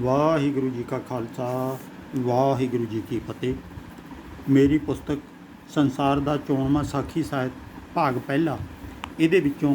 ਵਾਹਿਗੁਰੂ ਜੀ ਕਾ ਖਾਲਸਾ, ਵਾਹਿਗੁਰੂ ਜੀ ਕੀ ਫਤਿਹ। ਮੇਰੀ ਪੁਸਤਕ ਸੰਸਾਰ ਦਾ ਚੋਣਵਾਂ ਸਾਖੀ ਸਾਹਿਤ, ਭਾਗ ਪਹਿਲਾ। ਇਹਦੇ ਵਿੱਚੋਂ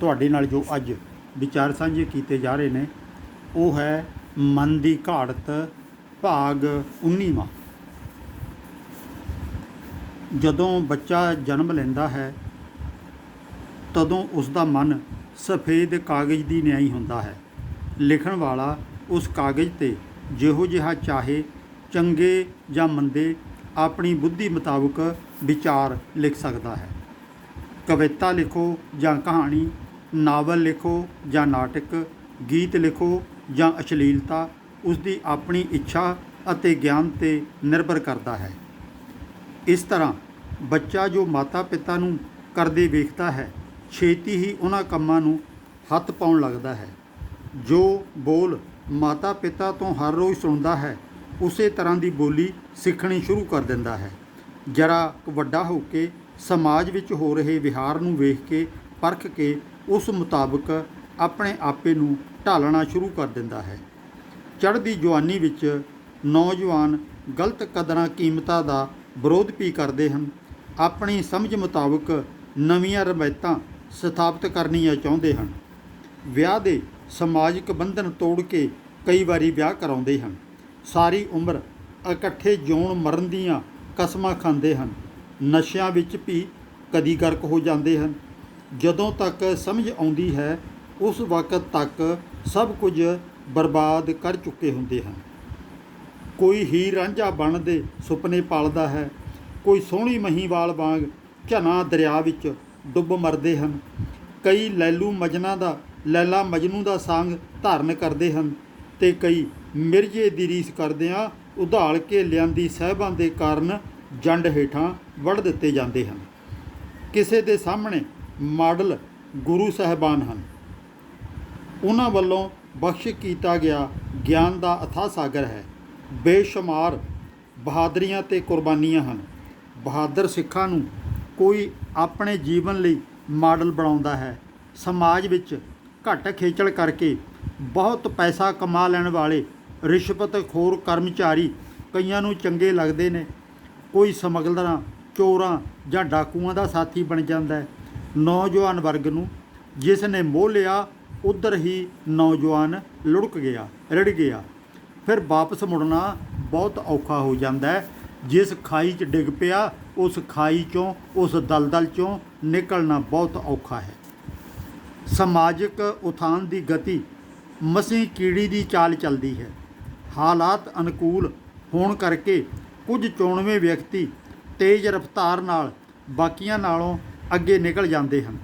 ਤੁਹਾਡੇ ਨਾਲ ਜੋ ਅੱਜ ਵਿਚਾਰ ਸਾਂਝੇ ਕੀਤੇ ਜਾ ਰਹੇ ਨੇ, ਉਹ ਹੈ ਮਨ ਦੀ ਘਾੜਤ, ਭਾਗ 19ਵਾਂ ਜਦੋਂ ਬੱਚਾ ਜਨਮ ਲੈਂਦਾ ਹੈ, ਤਦੋਂ ਉਸ ਦਾ ਮਨ ਸਫੇਦ ਕਾਗਜ਼ ਦੀ ਨਿਆਈ ਹੁੰਦਾ ਹੈ। ਲਿਖਣ ਵਾਲਾ ਉਸ ਕਾਗਜ਼ ਤੇ ਜਿਹੋ ਜਿਹਾ ਚਾਹੇ, ਚੰਗੇ ਜਾਂ ਮੰਦੇ, ਆਪਣੀ ਬੁੱਧੀ ਮੁਤਾਬਕ ਵਿਚਾਰ ਲਿਖ ਸਕਦਾ ਹੈ। ਕਵਿਤਾ ਲਿਖੋ ਜਾਂ ਕਹਾਣੀ, ਨਾਵਲ ਲਿਖੋ ਜਾਂ ਨਾਟਕ, ਗੀਤ ਲਿਖੋ ਜਾਂ ਅਸ਼ਲੀਲਤਾ ਉਸ ਦੀ ਆਪਣੀ ਇੱਛਾ ਅਤੇ ਗਿਆਨ ਤੇ ਨਿਰਭਰ ਕਰਦਾ ਹੈ। ਇਸ ਤਰ੍ਹਾਂ ਬੱਚਾ ਜੋ ਮਾਤਾ ਪਿਤਾ ਨੂੰ ਕਰਦੇ ਵੇਖਦਾ ਹੈ, ਛੇਤੀ ਹੀ ਉਹਨਾਂ ਕੰਮਾਂ ਨੂੰ ਹੱਥ ਪਾਉਣ ਲੱਗਦਾ ਹੈ। ਜੋ ਬੋਲ ਮਾਤਾ ਪਿਤਾ ਤੋਂ ਹਰ ਰੋਜ਼ ਸੁਣਦਾ ਹੈ, ਉਸੇ ਤਰ੍ਹਾਂ ਦੀ ਬੋਲੀ ਸਿੱਖਣੀ ਸ਼ੁਰੂ ਕਰ ਦਿੰਦਾ ਹੈ। ਜਰਾ ਵੱਡਾ ਹੋ ਕੇ ਸਮਾਜ ਵਿੱਚ ਹੋ ਰਹੇ ਵਿਹਾਰ ਨੂੰ ਵੇਖ ਕੇ ਪਰਖ ਕੇ ਉਸ ਮੁਤਾਬਕ ਆਪਣੇ ਆਪੇ ਨੂੰ ਢਾਲਣਾ ਸ਼ੁਰੂ ਕਰ ਦਿੰਦਾ ਹੈ। ਚੜ੍ਹਦੀ ਜਵਾਨੀ ਵਿੱਚ ਨੌਜਵਾਨ ਗਲਤ ਕਦਰਾਂ ਕੀਮਤਾਂ ਦਾ ਵਿਰੋਧ ਵੀ ਕਰਦੇ ਹਨ। ਆਪਣੀ ਸਮਝ ਮੁਤਾਬਕ ਨਵੀਆਂ ਰਵਾਇਤਾਂ ਸਥਾਪਿਤ ਕਰਨੀਆਂ ਚਾਹੁੰਦੇ ਹਨ। ਵਿਆਹ ਦੇ ਸਮਾਜਿਕ ਬੰਧਨ ਤੋੜ ਕੇ ਕਈ ਵਾਰੀ ਵਿਆਹ ਕਰਾਉਂਦੇ ਹਨ। ਸਾਰੀ ਉਮਰ ਇਕੱਠੇ ਜਿਉਣ ਮਰਨ ਦੀਆਂ ਕਸਮਾਂ ਖਾਂਦੇ ਹਨ। ਨਸ਼ਿਆਂ ਵਿੱਚ ਵੀ ਕਦੀ ਗਰਕ ਹੋ ਜਾਂਦੇ ਹਨ। ਜਦੋਂ ਤੱਕ ਸਮਝ ਆਉਂਦੀ ਹੈ, ਉਸ ਵਕਤ ਤੱਕ ਸਭ ਕੁਝ ਬਰਬਾਦ ਕਰ ਚੁੱਕੇ ਹੁੰਦੇ ਹਨ। ਕੋਈ ਹੀਰ ਰਾਂਝਾ ਬਣਨ ਦੇ ਸੁਪਨੇ ਪਾਲਦਾ ਹੈ। ਕੋਈ ਸੋਹਣੀ ਮਹੀਵਾਲ ਵਾਂਗ ਝਨਾ ਦਰਿਆ ਵਿੱਚ ਡੁੱਬ ਮਰਦੇ ਹਨ। ਕਈ ਲੈਲੂ ਮਜਨਾ ਦਾ, ਲੈਲਾ ਮਜਨੂ ਦਾ ਸੰਗ ਧਾਰਨ ਕਰਦੇ ਹਨ। ਤੇ ਕਈ ਮਿਰਜੇ ਦੀ ਰੀਸ ਕਰਦਿਆਂ ਉਧਾਲ ਕੇ ਲਿਆਂਦੀ ਸਹਿਬਾਂ ਦੇ ਕਾਰਨ ਜੰਡ ਹੇਠਾਂ ਵੜ ਦਿੱਤੇ ਜਾਂਦੇ ਹਨ। ਕਿਸੇ ਦੇ ਸਾਹਮਣੇ ਮਾਡਲ ਗੁਰੂ ਸਾਹਿਬਾਨ ਹਨ। ਉਹਨਾਂ ਵੱਲੋਂ ਬਖਸ਼ ਕੀਤਾ ਗਿਆ ਗਿਆਨ ਦਾ ਅਥਾਹ ਸਾਗਰ ਹੈ। ਬੇਸ਼ੁਮਾਰ ਬਹਾਦਰੀਆਂ ਤੇ ਕੁਰਬਾਨੀਆਂ ਹਨ। ਬਹਾਦਰ ਸਿੱਖਾਂ ਨੂੰ ਕੋਈ ਆਪਣੇ ਜੀਵਨ ਲਈ ਮਾਡਲ ਬਣਾਉਂਦਾ ਹੈ। ਸਮਾਜ ਵਿੱਚ ਘੱਟ ਖੇਚਲ ਕਰਕੇ ਬਹੁਤ ਪੈਸਾ ਕਮਾ ਲੈਣ ਵਾਲੇ ਰਿਸ਼ਵਤਖੋਰ ਕਰਮਚਾਰੀ ਕਈਆਂ ਨੂੰ ਚੰਗੇ ਲੱਗਦੇ ਨੇ। ਕੋਈ ਸਮਗਲਰਾਂ, ਚੋਰਾਂ ਜਾਂ ਡਾਕੂਆਂ ਦਾ ਸਾਥੀ ਬਣ ਜਾਂਦਾ ਹੈ। ਨੌਜਵਾਨ ਵਰਗ ਨੂੰ ਜਿਸ ਨੇ ਮੋਹ ਲਿਆ, ਉਧਰ ਹੀ ਨੌਜਵਾਨ ਲੁੜਕ ਗਿਆ, ਰੜ ਗਿਆ। ਫਿਰ ਵਾਪਸ ਮੁੜਨਾ ਬਹੁਤ ਔਖਾ ਹੋ ਜਾਂਦਾ ਹੈ। ਜਿਸ ਖਾਈ 'ਚ ਡਿੱਗ ਪਿਆ, ਉਸ ਖਾਈ 'ਚੋਂ, ਉਸ ਦਲਦਲ 'ਚੋਂ ਨਿਕਲਣਾ ਬਹੁਤ ਔਖਾ ਹੈ। ਸਮਾਜਿਕ ਉਥਾਨ ਦੀ ਗਤੀ ਮਸੀਂ ਕੀੜੀ ਦੀ ਚਾਲ ਚੱਲਦੀ ਹੈ। ਹਾਲਾਤ ਅਨੁਕੂਲ ਹੋਣ ਕਰਕੇ ਕੁਝ ਚੋਣਵੇਂ ਵਿਅਕਤੀ ਤੇਜ਼ ਰਫ਼ਤਾਰ ਨਾਲ ਬਾਕੀਆਂ ਨਾਲੋਂ ਅੱਗੇ ਨਿਕਲ ਜਾਂਦੇ ਹਨ।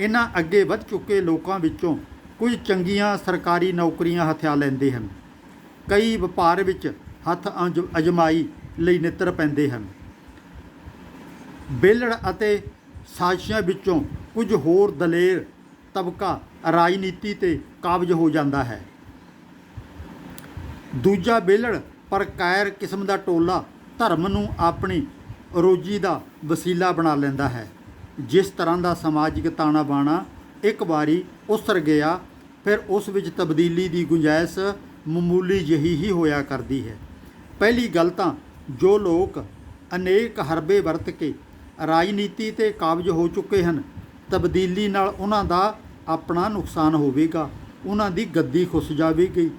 ਇਹਨਾਂ ਅੱਗੇ ਵੱਧ ਚੁੱਕੇ ਲੋਕਾਂ ਵਿੱਚੋਂ ਕੁਝ ਚੰਗੀਆਂ ਸਰਕਾਰੀ ਨੌਕਰੀਆਂ ਹਥਿਆ ਲੈਂਦੇ ਹਨ। ਕਈ ਵਪਾਰ ਵਿੱਚ ਹੱਥ ਅਜ- ਅਜਮਾਈ ਲਈ ਨਿੱਤਰ ਪੈਂਦੇ ਹਨ। ਬੇਲੜ ਅਤੇ ਸਾਜ਼ਿਸ਼ਾਂ ਵਿੱਚੋਂ ਕੁਝ ਹੋਰ ਦਲੇਰ ਤਬਕਾ ਰਾਜਨੀਤੀ ਤੇ ਕਾਬਜ ਹੋ ਜਾਂਦਾ ਹੈ। ਦੂਜਾ ਬੇਲੜ ਪਰ ਕਾਇਰ ਕਿਸਮ ਦਾ ਟੋਲਾ ਧਰਮ ਨੂੰ ਆਪਣੀ ਰੋਜੀ ਦਾ ਵਸੀਲਾ ਬਣਾ ਲੈਂਦਾ ਹੈ। ਜਿਸ ਤਰ੍ਹਾਂ ਦਾ ਸਮਾਜਿਕ ਤਾਣਾ ਬਾਣਾ ਇੱਕ ਵਾਰੀ ਉਸਰ ਗਿਆ, ਫਿਰ ਉਸ ਵਿੱਚ ਤਬਦੀਲੀ ਦੀ ਗੁੰਜਾਇਸ਼ ਮਾਮੂਲੀ ਜਿਹੀ ਹੀ ਹੋਇਆ ਕਰਦੀ ਹੈ। ਪਹਿਲੀ ਗੱਲ ਤਾਂ ਜੋ ਲੋਕ ਅਨੇਕ ਹਰਬੇ ਵਰਤ ਕੇ ਰਾਜਨੀਤੀ ਤੇ ਕਾਬਜ ਹੋ ਚੁੱਕੇ ਹਨ, ਤਬਦੀਲੀ ਨਾਲ ਉਹਨਾਂ ਦਾ ਆਪਣਾ ਨੁਕਸਾਨ ਹੋਵੇਗਾ, ਉਹਨਾਂ ਦੀ ਗੱਦੀ ਖੁੱਸ ਜਾਵੇਗੀ।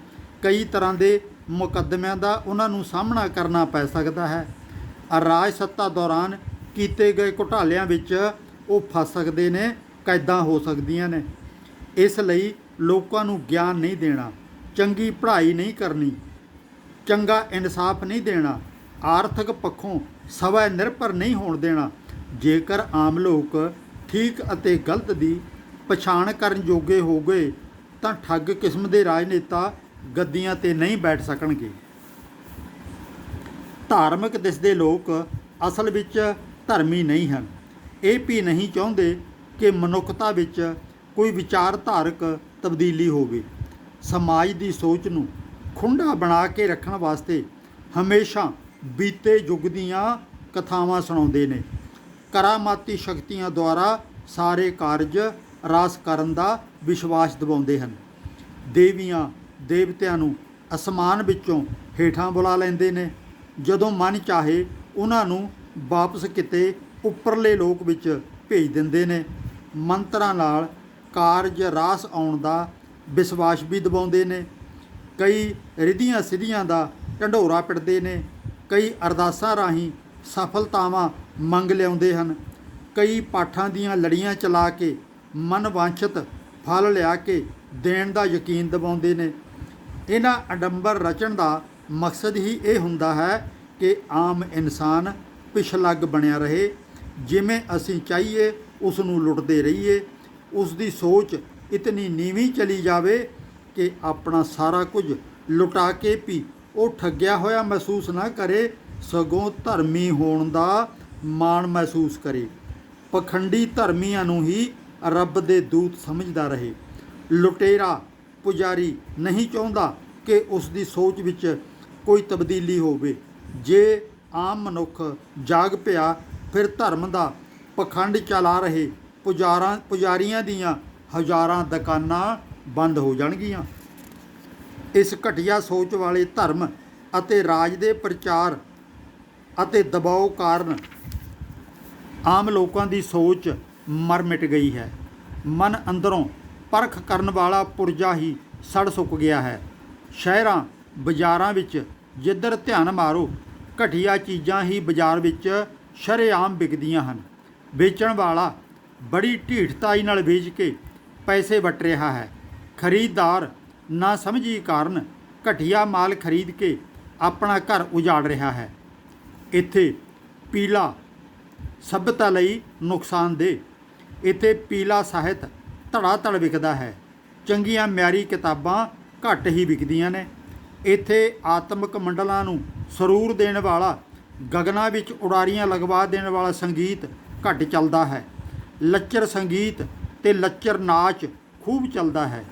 ਕਈ ਤਰ੍ਹਾਂ ਦੇ ਮੁਕੱਦਮਿਆਂ ਦਾ ਉਹਨਾਂ ਨੂੰ ਸਾਹਮਣਾ ਕਰਨਾ ਪੈ ਸਕਦਾ ਹੈ। ਰਾਜ ਸੱਤਾ ਦੌਰਾਨ ਕੀਤੇ ਗਏ ਘੁਟਾਲਿਆਂ ਵਿੱਚ ਉਹ ਫਸ ਸਕਦੇ ਨੇ, ਕੈਦਾਂ ਹੋ ਸਕਦੀਆਂ ਨੇ। ਇਸ ਲਈ ਲੋਕਾਂ ਨੂੰ ਗਿਆਨ ਨਹੀਂ ਦੇਣਾ, ਚੰਗੀ ਪੜ੍ਹਾਈ ਨਹੀਂ ਕਰਨੀ, ਚੰਗਾ ਇਨਸਾਫ ਨਹੀਂ ਦੇਣਾ, ਆਰਥਿਕ ਪੱਖੋਂ ਸਵੈ ਨਿਰਭਰ ਨਹੀਂ ਹੋਣ ਦੇਣਾ। ਜੇਕਰ ਆਮ ਲੋਕ ਠੀਕ ਅਤੇ ਗਲਤ ਦੀ ਪਛਾਣ ਕਰਨ ਯੋਗੇ ਹੋ ਗਏ ਤਾਂ ਠੱਗ ਕਿਸਮ ਦੇ ਰਾਜਨੇਤਾ ਗੱਦੀਆਂ ਤੇ ਨਹੀਂ ਬੈਠ ਸਕਣਗੇ। ਧਾਰਮਿਕ ਦਿਸਦੇ ਲੋਕ ਅਸਲ ਵਿੱਚ ਧਰਮੀ ਨਹੀਂ ਹਨ। ਇਹ ਵੀ ਨਹੀਂ ਚਾਹੁੰਦੇ ਕਿ ਮਨੁੱਖਤਾ ਵਿੱਚ ਕੋਈ ਵਿਚਾਰਧਾਰਕ ਤਬਦੀਲੀ ਹੋਵੇ। ਸਮਾਜ ਦੀ ਸੋਚ ਨੂੰ ਖੁੰਡਾ ਬਣਾ ਕੇ ਰੱਖਣ ਵਾਸਤੇ ਹਮੇਸ਼ਾ ਬੀਤੇ ਯੁੱਗ ਦੀਆਂ ਕਥਾਵਾਂ ਸੁਣਾਉਂਦੇ ਨੇ। ਕਰਾਮਾਤੀ ਸ਼ਕਤੀਆਂ ਦੁਆਰਾ ਸਾਰੇ ਕਾਰਜ ਰਾਸ ਕਰਨ ਦਾ ਵਿਸ਼ਵਾਸ ਦਿਵਾਉਂਦੇ ਹਨ। ਦੇਵੀਆਂ ਦੇਵਤਿਆਂ ਨੂੰ ਅਸਮਾਨ ਵਿੱਚੋਂ ਹੇਠਾਂ ਬੁਲਾ ਲੈਂਦੇ ਨੇ। ਜਦੋਂ ਮਨ ਚਾਹੇ, ਉਹਨਾਂ ਨੂੰ ਵਾਪਸ ਕਿਤੇ ਉੱਪਰਲੇ ਲੋਕ ਵਿੱਚ ਭੇਜ ਦਿੰਦੇ ਨੇ। ਮੰਤਰਾਂ ਨਾਲ ਕਾਰਜ ਰਾਸ ਆਉਣ ਦਾ ਵਿਸ਼ਵਾਸ ਵੀ ਦਿਵਾਉਂਦੇ ਨੇ। ਕਈ ਰਿਧੀਆਂ ਸਿਧੀਆਂ ਦਾ ਢੰਡੋਰਾ ਪਿੱਟਦੇ ਨੇ। ਕਈ ਅਰਦਾਸਾਂ ਰਾਹੀਂ ਸਫਲਤਾਵਾਂ ਮੰਗ ਲਿਆਉਂਦੇ ਹਨ। ਕਈ ਪਾਠਾਂ ਦੀਆਂ ਲੜੀਆਂ ਚਲਾ ਕੇ ਮਨਵਾਂਛਿਤ ਫਲ ਲਿਆ ਕੇ ਦੇਣ ਦਾ ਯਕੀਨ ਦਿਵਾਉਂਦੇ ਨੇ। ਇਹਨਾਂ ਅਡੰਬਰ ਰਚਣ ਦਾ ਮਕਸਦ ਹੀ ਇਹ ਹੁੰਦਾ ਹੈ ਕਿ ਆਮ ਇਨਸਾਨ ਪਿਛਲੱਗ ਬਣਿਆ ਰਹੇ। ਜਿਵੇਂ ਅਸੀਂ ਚਾਹੀਏ ਉਸ ਨੂੰ ਲੁੱਟਦੇ ਰਹੀਏ। ਉਸ ਦੀ ਸੋਚ ਇਤਨੀ ਨੀਵੀਂ ਚਲੀ ਜਾਵੇ ਕਿ ਆਪਣਾ ਸਾਰਾ ਕੁਝ ਲੁਟਾ ਕੇ ਵੀ ਉਹ ਠੱਗਿਆ ਹੋਇਆ ਮਹਿਸੂਸ ਨਾ ਕਰੇ, ਸਗੋਂ ਧਰਮੀ ਹੋਣ ਦਾ ਮਾਣ ਮਹਿਸੂਸ ਕਰੇ। ਪਖੰਡੀ ਧਰਮੀਆਂ ਨੂੰ ਹੀ ਰੱਬ ਦੇ ਦੂਤ ਸਮਝਦਾ ਰਹੇ। ਲੁਟੇਰਾ ਪੁਜਾਰੀ ਨਹੀਂ ਚਾਹੁੰਦਾ ਕਿ ਉਸ ਦੀ ਸੋਚ ਵਿੱਚ ਕੋਈ ਤਬਦੀਲੀ ਹੋਵੇ। ਜੇ ਆਮ ਮਨੁੱਖ ਜਾਗ ਪਿਆ, ਫਿਰ ਧਰਮ ਦਾ ਪਖੰਡ ਚਲਾ ਰਹੇ ਪੁਜਾਰਾਂ, ਪੁਜਾਰੀਆਂ ਦੀਆਂ ਹਜ਼ਾਰਾਂ ਦੁਕਾਨਾਂ ਬੰਦ ਹੋ ਜਾਣਗੀਆਂ। ਇਸ ਘਟੀਆ ਸੋਚ ਵਾਲੇ ਧਰਮ ਅਤੇ ਰਾਜ ਦੇ ਪ੍ਰਚਾਰ ਅਤੇ ਦਬਾਅ ਕਾਰਨ ਆਮ ਲੋਕਾਂ ਦੀ ਸੋਚ ਮਰ ਮਿਟ ਗਈ ਹੈ। ਮਨ ਅੰਦਰੋਂ ਪਰਖ ਕਰਨ ਵਾਲਾ ਪੁਰਜਾ ਹੀ ਸੜ ਸੁੱਕ ਗਿਆ ਹੈ। ਸ਼ਹਿਰਾਂ, ਬਾਜ਼ਾਰਾਂ ਵਿੱਚ ਜਿੱਧਰ ਧਿਆਨ ਮਾਰੋ, ਘਟੀਆ ਚੀਜ਼ਾਂ ਹੀ ਬਾਜ਼ਾਰ ਵਿੱਚ ਸ਼ਰੇਆਮ ਵਿਕਦੀਆਂ ਹਨ। ਵੇਚਣ ਵਾਲਾ ਬੜੀ ਢੀਠਤਾਈ ਨਾਲ ਵੇਚ ਕੇ ਪੈਸੇ ਵਟ ਰਿਹਾ ਹੈ। ਖਰੀਦਦਾਰ ਨਾ ਸਮਝੀ ਕਾਰਨ ਘਟੀਆ ਮਾਲ ਖਰੀਦ ਕੇ ਆਪਣਾ ਘਰ ਉਜਾੜ ਰਿਹਾ ਹੈ। ਇੱਥੇ ਪੀਲਾ ਸਭਿਅਤਾ ਲਈ ਨੁਕਸਾਨਦੇਹ ਇੱਥੇ ਪੀਲਾ ਸਾਹਿਤ ਧੜਾ ਧੜ ਵਿਕਦਾ ਹੈ। ਚੰਗੀਆਂ ਮਿਆਰੀ ਕਿਤਾਬਾਂ ਘੱਟ ਹੀ ਵਿਕਦੀਆਂ ਨੇ। ਇੱਥੇ ਆਤਮਿਕ ਮੰਡਲਾਂ ਨੂੰ ਸਰੂਰ ਦੇਣ ਵਾਲਾ, ਗਗਨਾਂ ਵਿੱਚ ਉਡਾਰੀਆਂ ਲਗਵਾ ਦੇਣ ਵਾਲਾ ਸੰਗੀਤ ਘੱਟ ਚੱਲਦਾ ਹੈ। ਲੱਚਰ ਸੰਗੀਤ ਤੇ ਲੱਚਰ ਨਾਚ ਖੂਬ ਚੱਲਦਾ ਹੈ।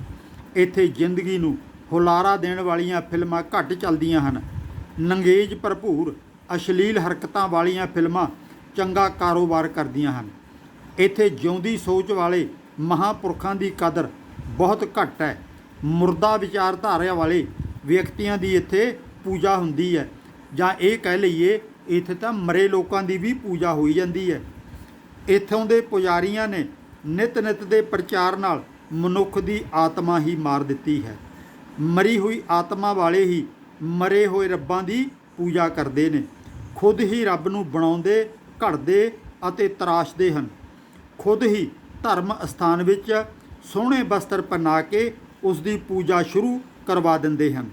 ਇੱਥੇ ਜ਼ਿੰਦਗੀ ਨੂੰ ਹੁਲਾਰਾ ਦੇਣ ਵਾਲੀਆਂ ਫਿਲਮਾਂ ਘੱਟ ਚੱਲਦੀਆਂ ਹਨ। ਨੰਗੇਜ ਭਰਪੂਰ, ਅਸ਼ਲੀਲ ਹਰਕਤਾਂ ਵਾਲੀਆਂ ਫਿਲਮਾਂ ਚੰਗਾ ਕਾਰੋਬਾਰ ਕਰਦੀਆਂ ਹਨ। ਇੱਥੇ ਜਿਉਂਦੀ ਸੋਚ ਵਾਲੇ ਮਹਾਪੁਰਖਾਂ ਦੀ ਕਦਰ ਬਹੁਤ ਘੱਟ ਹੈ। ਮੁਰਦਾ ਵਿਚਾਰਧਾਰਾ ਵਾਲੇ ਵਿਅਕਤੀਆਂ ਦੀ ਇੱਥੇ ਪੂਜਾ ਹੁੰਦੀ ਹੈ। ਜਾਂ ਇਹ ਕਹਿ ਲਈਏ, ਇੱਥੇ ਤਾਂ ਮਰੇ ਲੋਕਾਂ ਦੀ ਵੀ ਪੂਜਾ ਹੋਈ ਜਾਂਦੀ ਹੈ। ਇੱਥੋਂ ਦੇ ਪੁਜਾਰੀਆਂ ਨੇ ਨਿਤ ਨਿਤ ਦੇ ਪ੍ਰਚਾਰ ਨਾਲ ਮਨੁੱਖ ਦੀ ਆਤਮਾ ਹੀ ਮਾਰ ਦਿੱਤੀ ਹੈ। ਮਰੀ ਹੋਈ ਆਤਮਾ ਵਾਲੇ ਹੀ ਮਰੇ ਹੋਏ ਰੱਬਾਂ ਦੀ ਪੂਜਾ ਕਰਦੇ ਨੇ। ਖੁਦ ਹੀ ਰੱਬ ਨੂੰ ਬਣਾਉਂਦੇ, ਘੜਦੇ ਅਤੇ ਤਰਾਸ਼ਦੇ ਹਨ। ਖੁਦ ਹੀ ਧਰਮ ਅਸਥਾਨ ਵਿੱਚ ਸੋਹਣੇ ਬਸਤਰ ਪਹਿਨਾ ਕੇ ਉਸ ਦੀ ਪੂਜਾ ਸ਼ੁਰੂ ਕਰਵਾ ਦਿੰਦੇ ਹਨ।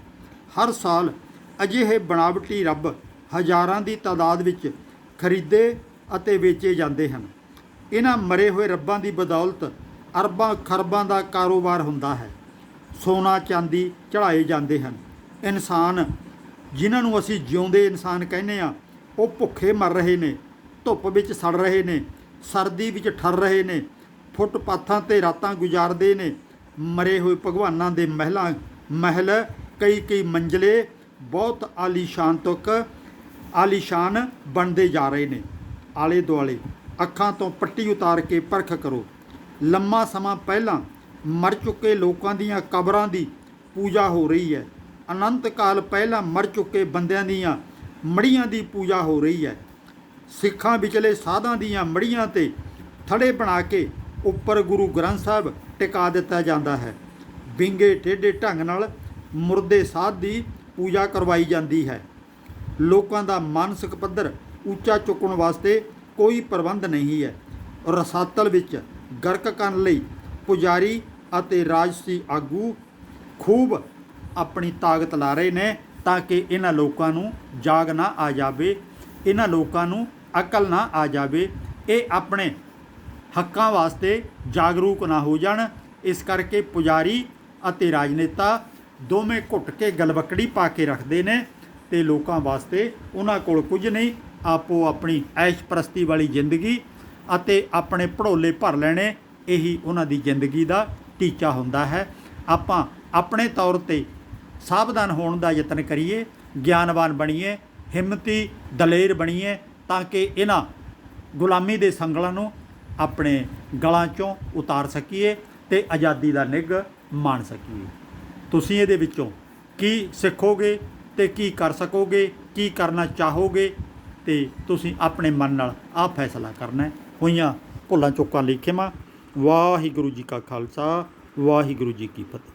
ਹਰ ਸਾਲ ਅਜਿਹੇ ਬਣਾਵਟੀ ਰੱਬ ਹਜ਼ਾਰਾਂ ਦੀ ਤਾਦਾਦ ਵਿੱਚ ਖਰੀਦੇ ਅਤੇ ਵੇਚੇ ਜਾਂਦੇ ਹਨ। ਇਹਨਾਂ ਮਰੇ ਹੋਏ ਰੱਬਾਂ ਦੀ ਬਦੌਲਤ ਅਰਬਾਂ ਖਰਬਾਂ ਦਾ ਕਾਰੋਬਾਰ ਹੁੰਦਾ ਹੈ। ਸੋਨਾ ਚਾਂਦੀ ਚੜਾਏ ਜਾਂਦੇ ਹਨ। ਇਨਸਾਨ ਜਿਨ੍ਹਾਂ ਨੂੰ ਅਸੀਂ ਜਿਉਂਦੇ ਇਨਸਾਨ ਕਹਿੰਦੇ ਆ ਉਹ ਭੁੱਖੇ ਮਰ ਰਹੇ ਨੇ, ਧੁੱਪ ਵਿੱਚ ਸੜ ਰਹੇ ਨੇ ਸਰਦੀ ਵਿੱਚ ਠਰ ਰਹੇ ਨੇ, ਫੁੱਟਪਾਥਾਂ ਤੇ ਰਾਤਾਂ ਗੁਜ਼ਾਰਦੇ ਨੇ, ਮਰੇ ਹੋਏ ਭਗਵਾਨਾਂ ਦੇ ਮਹਿਲਾਂ, ਮਹਿਲ, ਕਈ ਕਈ ਮੰਜ਼ਲੇ, ਬਹੁਤ ਆਲੀਸ਼ਾਨ ਤੱਕ, ਆਲੀਸ਼ਾਨ ਬਣਦੇ ਜਾ ਰਹੇ ਨੇ। ਆਲੇ ਦੁਆਲੇ ਅੱਖਾਂ ਤੋਂ ਪੱਟੀ ਉਤਾਰ ਕੇ ਪਰਖ ਕਰੋ। ਲੰਮਾ ਸਮਾਂ ਪਹਿਲਾਂ ਮਰ ਚੁੱਕੇ ਲੋਕਾਂ ਦੀਆਂ ਕਬਰਾਂ ਦੀ ਪੂਜਾ ਹੋ ਰਹੀ ਹੈ। ਅਨੰਤ ਕਾਲ ਪਹਿਲਾਂ ਮਰ ਚੁੱਕੇ ਬੰਦਿਆਂ ਦੀਆਂ ਮੜੀਆਂ ਦੀ ਪੂਜਾ ਹੋ ਰਹੀ ਹੈ। ਸਿੱਖਾਂ ਵਿਚਲੇ ਸਾਧਾਂ ਦੀਆਂ ਮੜੀਆਂ ਤੇ ਥੜੇ ਬਣਾ ਕੇ ਉੱਪਰ ਗੁਰੂ ਗ੍ਰੰਥ ਸਾਹਿਬ ਟਿਕਾ ਦਿੱਤਾ ਜਾਂਦਾ ਹੈ। ਵਿੰਗੇ ਟੇਢੇ ਢੰਗ ਨਾਲ ਮੁਰਦੇ ਸਾਧ ਦੀ ਪੂਜਾ ਕਰਵਾਈ ਜਾਂਦੀ ਹੈ। ਲੋਕਾਂ ਦਾ ਮਾਨਸਿਕ ਪੱਧਰ ਉੱਚਾ ਚੁੱਕਣ ਵਾਸਤੇ ਕੋਈ ਪ੍ਰਬੰਧ ਨਹੀਂ ਹੈ। ਰਸਾਤਲ ਵਿੱਚ ਗਰਕ ਕਰਨ ਲਈ ਪੁਜਾਰੀ ਅਤੇ ਰਾਜਸੀ ਆਗੂ ਖੂਬ ਆਪਣੀ ਤਾਕਤ ਲਾ ਰਹੇ ਨੇ ਤਾਂ ਕਿ ਇਹਨਾਂ ਲੋਕਾਂ ਨੂੰ ਜਾਗ ਨਾ ਆ ਜਾਵੇ। ਇਹਨਾਂ ਲੋਕਾਂ ਨੂੰ ਅਕਲ ਨਾ ਆ ਜਾਵੇ, ਇਹ ਆਪਣੇ ਹੱਕਾਂ ਵਾਸਤੇ ਜਾਗਰੂਕ ਨਾ ਹੋ ਜਾਣ। ਇਸ ਕਰਕੇ ਪੁਜਾਰੀ ਅਤੇ ਰਾਜਨੇਤਾ ਦੋਵੇਂ ਘੁੱਟ ਕੇ ਗਲਵਕੜੀ ਪਾ ਕੇ ਰੱਖਦੇ ਨੇ ਤੇ ਲੋਕਾਂ ਵਾਸਤੇ ਉਹਨਾਂ ਕੋਲ ਕੁਝ ਨਹੀਂ, ਆਪੋ ਆਪਣੀ ਐਸ਼ ਪ੍ਰਸਤੀ ਵਾਲੀ ਜ਼ਿੰਦਗੀ ਅਤੇ ਆਪਣੇ ਪੜੋਲੇ ਭਰ ਲੈਣੇ, ਇਹੀ ਉਹਨਾਂ ਦੀ ਜ਼ਿੰਦਗੀ ਦਾ ਟੀਚਾ ਹੁੰਦਾ ਹੈ। ਆਪਾਂ ਆਪਣੇ ਤੌਰ ਤੇ ਸਾਵਧਾਨ ਹੋਣ ਦਾ ਯਤਨ ਕਰੀਏ, ਗਿਆਨਵਾਨ ਬਣੀਏ, ਹਿੰਮਤੀ ਦਲੇਰ ਬਣੀਏ ਤਾਂ ਕਿ ਇਹਨਾਂ ਗੁਲਾਮੀ ਦੇ ਸੰਗਲਾਂ ਨੂੰ ਆਪਣੇ ਗਲਾਂ ਚੋਂ ਉਤਾਰ ਸਕੀਏ ਤੇ ਆਜ਼ਾਦੀ ਦਾ ਨਿੱਘ ਮਾਣ ਸਕੀਏ। ਤੁਸੀਂ ਇਹਦੇ ਵਿੱਚੋਂ ਕੀ ਸਿੱਖੋਗੇ ਤੇ ਕੀ ਕਰ ਸਕੋਗੇ, ਕੀ ਕਰਨਾ ਚਾਹੋਗੇ ਤੇ ਤੁਸੀਂ ਆਪਣੇ ਮਨ ਨਾਲ ਆਹ ਫੈਸਲਾ ਕਰਨਾ ਹੋਈਆਂ ਭੁੱਲਾਂ ਚੁੱਕਾਂ ਲਈ ਖਿਮਾ। ਵਾਹਿਗੁਰੂ ਜੀ ਕਾ ਖਾਲਸਾ, ਵਾਹਿਗੁਰੂ ਜੀ ਕੀ ਫਤਿਹ।